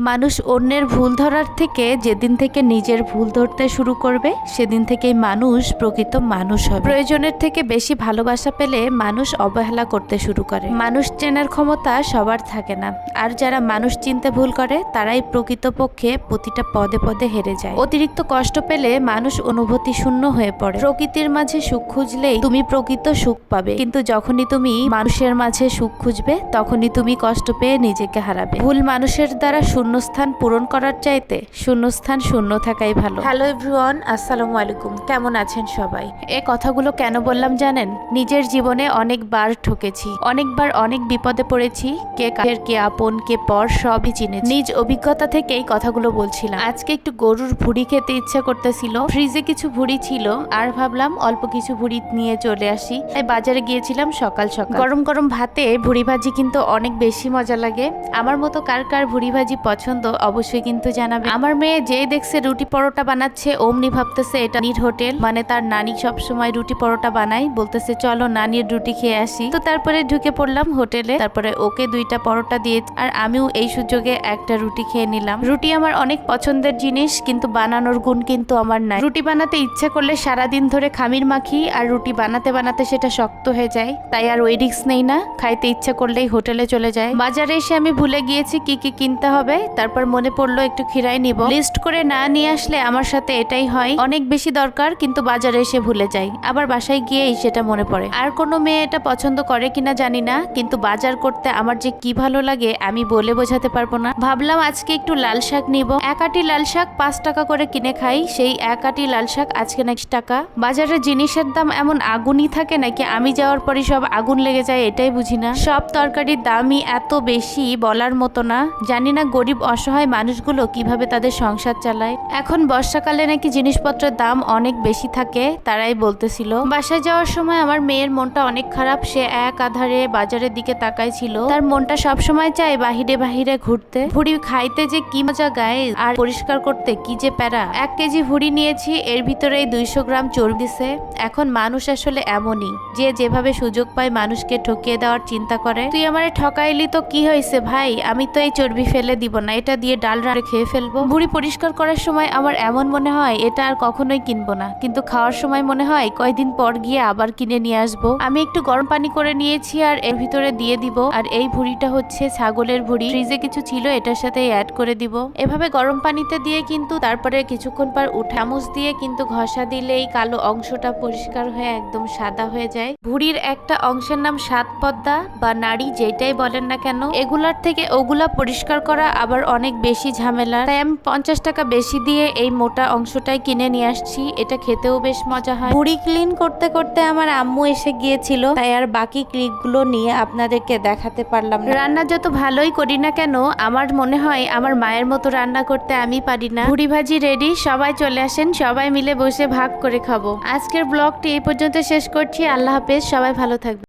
মানুষ অন্যের ভুল ধরার থেকে যেদিন থেকে নিজের ভুল ধরতে শুরু করবে, সেদিন থেকেই মানুষ প্রকৃত মানুষ হবে। প্রয়োজনের থেকে বেশি ভালোবাসা পেলে মানুষ অবহেলা করতে শুরু করে। মানুষ চেনার ক্ষমতা সবার থাকে না। আর যারা মানুষ চিনতে ভুল করে, তারাই প্রকৃতপক্ষে প্রতিটা পদে পদে হেরে যায়। অতিরিক্ত কষ্ট পেলে মানুষ অনুভূতি শূন্য হয়ে পড়ে। প্রকৃতির মাঝে সুখ খুঁজলেই তুমি প্রকৃত সুখ পাবে। কিন্তু যখনই তুমি মানুষের মাঝে সুখ খুঁজবে, তখনই তুমি কষ্ট পেয়ে নিজেকে হারাবে। ভুল মানুষের দ্বারা শূন্যস্থান পূরণ করার চাইতে শূন্যস্থান শূন্য থাকাই ভালো। হ্যালো এভরিওয়ান আসসালামু আলাইকুম। কেমন আছেন সবাই? এ কথাগুলো কেন বললাম জানেন? নিজের জীবনে অনেকবার ঠকেছি অনেকবার অনেক বিপদে পড়েছি কে কাছের কে আপন কে পর সবই চিনেছি। নিজ অভিজ্ঞতা থেকেই কথাগুলো বলছিলাম। আজকে একটু গরুর ভুড়ি খেতে ইচ্ছা করতেছিল। ফ্রিজে কিছু ভুড়ি ছিল আর ভাবলাম অল্প কিছু ভুড়ি নিয়ে চলে আসি। তাই বাজারে গিয়েছিলাম সকাল সকাল। গরম গরম ভাতে ভুড়ি ভাজি কিন্তু অনেক বেশি মজা লাগে। আমার মতো কার কার ভুড়ি ভাজি পছন্দ অবশ্যই কিন্তু জানাবে। আমার মেয়ে যেই দেখছে রুটি পরোটা বানাচ্ছে, অমনি ভাবতেছে এটা নির হোটেল। মানে তার নানি সব সময় রুটি পরোটা বানায়, বলতেছে, চলো নানির রুটি খেয়ে আসি। তো তারপরে ঢুকে পড়লাম হোটেলে। তারপরে ওকে দুইটা পরোটা দিয়ে, আর আমিও এই সুযোগে একটা রুটি খেয়ে নিলাম। রুটি আমার অনেক পছন্দের জিনিস, কিন্তু বানানোর গুণ কিন্তু আমার নাই। রুটি বানাতে ইচ্ছে করলে সারাদিন ধরে খামির মাখি, আর রুটি বানাতে বানাতে সেটা শক্ত হয়ে যায়। তাই আর ওই রিস্ক নেই না, খাইতে ইচ্ছে করলেই হোটেলে চলে যায়। বাজারে এসে আমি ভুলে গিয়েছি কি কি কিনতে হবে। তারপর মনে পড়ল একটু খিরাই নিব। লিস্ট করে না নিয়ে আসলে আমার সাথে এটাই হয়। অনেক বেশি দরকার, কিন্তু বাজারে এসে ভুলে যাই। আবার বাসায় গিয়েই সেটা মনে পড়ে। আর কোনো মেয়ে এটা পছন্দ করে কিনা জানি না, কিন্তু বাজার করতে আমার যে কি ভালো লাগে, আমি বলে বোঝাতে পারব না। ভাবলাম আজকে একটু লাল শাক নিব। এক আটি লাল শাক পাঁচ টাকা করে কিনে খাই। সেই এক আটি লাল শাক আজকে নাকি টাকা। বাজারে জিনিসের দাম এমন আগুনই থাকে নাকি আমি যাওয়ার পরই সব আগুন লেগে যায়, এটাই বুঝি না। সব তরকারির দামই এত বেশি বলার মতো না। জানি না গরিব অসহায় মানুষগুলো কীভাবে তাদের সংসার চালায়? এখন বর্ষাকালে নাকি জিনিসপত্রের দাম অনেক বেশি থাকে, তারাই বলতেছিল। বাসায় যাওয়ার সময় আমার মেয়ের মনটা অনেক খারাপ, সে এক আধারে বাজারের দিকে তাকাই ছিল তার মনটা সব সময় চায় বাহিরে বাহিরে ঘুরতে। ভুড়ি খাইতে যে কি মজা গায়ে, আর পরিষ্কার করতে কি যে প্যারা। এক কেজি ভুড়ি নিয়েছি, এর ভিতরে দুইশো গ্রাম চর্বি দিছে। এখন মানুষ আসলে এমনই, যে যেভাবে সুযোগ পায় মানুষকে ঠকিয়ে দেওয়ার চিন্তা করে। তুই আমার ঠকাইলি তো কি হয়েছে ভাই? আমি তো এই চর্বি ফেলে দিব না, এটা দিয়ে ডাল রান্না খেয়ে ফেলব। ভুড়ি পরিষ্কার করার সময় আমার এমন মনে হয়, এটা আর কখনোই কিনবো না। কিন্তু খাওয়ার সময় মনে হয়, কয়দিন পর গিয়ে আবার কিনে নিয়ে আসব। আমি একটু গরম পানি করে নিয়েছি আর এর ভিতরে দিয়ে দিব। আর এই ভুড়িটা হচ্ছে ছাগলের ভুড়ি। ফ্রিজে কিছু ছিল, এটার সাথে অ্যাড করে দিব। এভাবে গরম পানিতে দিয়ে কিন্তু তারপরে কিছুক্ষণ পর উঠে চামচ দিয়ে কিন্তু ঘষা দিলেই কালো অংশটা পরিষ্কার হয়ে একদম সাদা হয়ে যায়। ভুড়ির একটা অংশের নাম সাত পদ্মা বা নাড়ি, যেটাই বলেন না কেন, এগুলার থেকে ওগুলা পরিষ্কার করা আবার অনেক বেশি ঝামেলা। তাই আমি পঞ্চাশ টাকা বেশি দিয়ে এই মোটা অংশটাই কিনে নিয়ে আসছি। এটা খেতেও বেশ মজা হয়। ভুড়ি ক্লিন করতে করতে আমার আম্মু এসে গিয়েছিল। তাই আর বাকি ক্লিপগুলো নিয়ে আপনাদেরকে দেখাতে পারলাম রান্না যত ভালোই করি না কেন, আমার মনে হয় আমার মায়ের মতো রান্না করতে আমি পারি না। ভুড়ি ভাজি রেডি সবাই চলে আসেন, সবাই মিলে বসে ভাগ করে খাব। আজকের ব্লগটি এই পর্যন্ত শেষ করছি। আল্লাহ হাফেজ, সবাই ভালো থাকবে